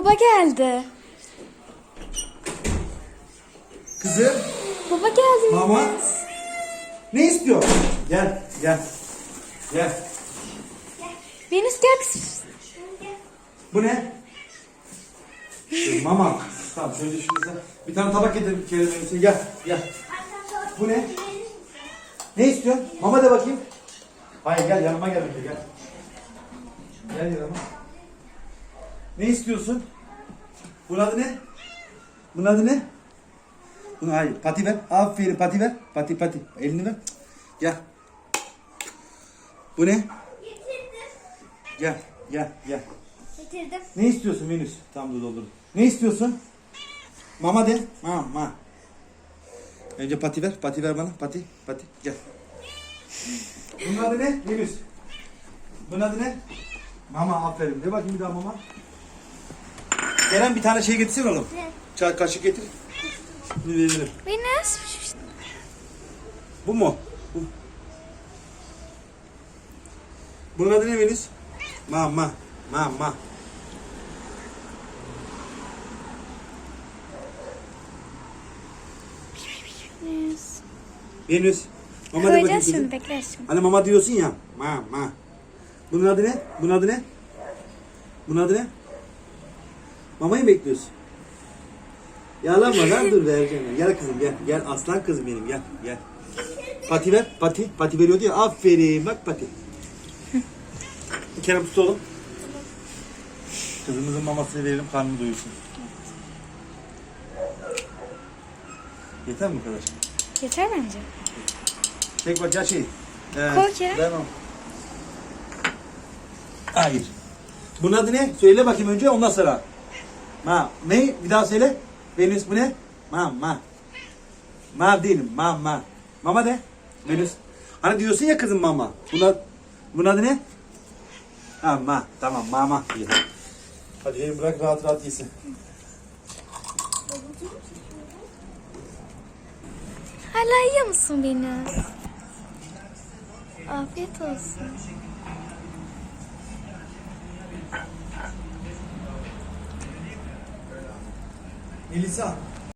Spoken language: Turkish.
Baba geldi. Kızım. Baba geldi. Mama. Ne istiyor? Gel, gel. Gel. Venüs gel. Bu ne? Ee, Mama. Tamam şöyle sen bir tane tabak getir kelimesi. Gel, gel. Bu ne? Ne istiyorsun? Mama de bakayım. Hayır gel yanıma gel gel. Gel yanıma. Ne istiyorsun? Bunun adı ne? Bunun adı ne? Bunu hayır. Pati ver. Aferin pati ver. Pati pati. Elini ver. Gel. Bu ne? Gel. Gel. Gel. Getirdim. Ne istiyorsun Venüs? Tam da doldur. Ne istiyorsun? Mama de. Mama. Önce pati ver. Pati ver bana. Pati. Pati. Gel. Bunun adı ne? Venüs. Bunun adı ne? Mama aferin. De bakayım bir daha mama. Kerem bir tane şey getirsin oğlum. Çay kaşık getir. Bunu verelim. Venüs. Bu mu? Bu. Bunun adı ne Venüs? Mama. Mama. Venüs. Venüs. Mama de bakayım Koyacağız kızım. şimdi beklersin. Hani mama diyorsun ya. Mama. Bunun adı ne? Bunun adı ne? Bunun adı ne? Mamayı bekliyorsun? Yalanma lan dur vereceğim. ben. Gel kızım gel. Gel aslan kızım benim gel. Gel. Pati ver. Pati. Pati veriyordu ya. Aferin. Bak pati. Bir kere tut oğlum. Kızımızın mamasını verelim karnını doyursun. Yeter mi bu kadar? Yeter bence. Tek bak ya şey. Ee, Koy Kerem. Hayır. Bunun adı ne? Söyle bakayım önce ondan sonra. Ma. Ne? Bir daha söyle. Venüs bu ne? Ma ma. Ma değilim. Ma ma. Mama de. Venüs. Hani diyorsun ya kızım mama. Buna, bunun adı ne? Ha ma. Tamam mama. diye. Hadi beni bırak rahat rahat yesin. Hala yiyor musun Venüs? Afiyet olsun. Melisa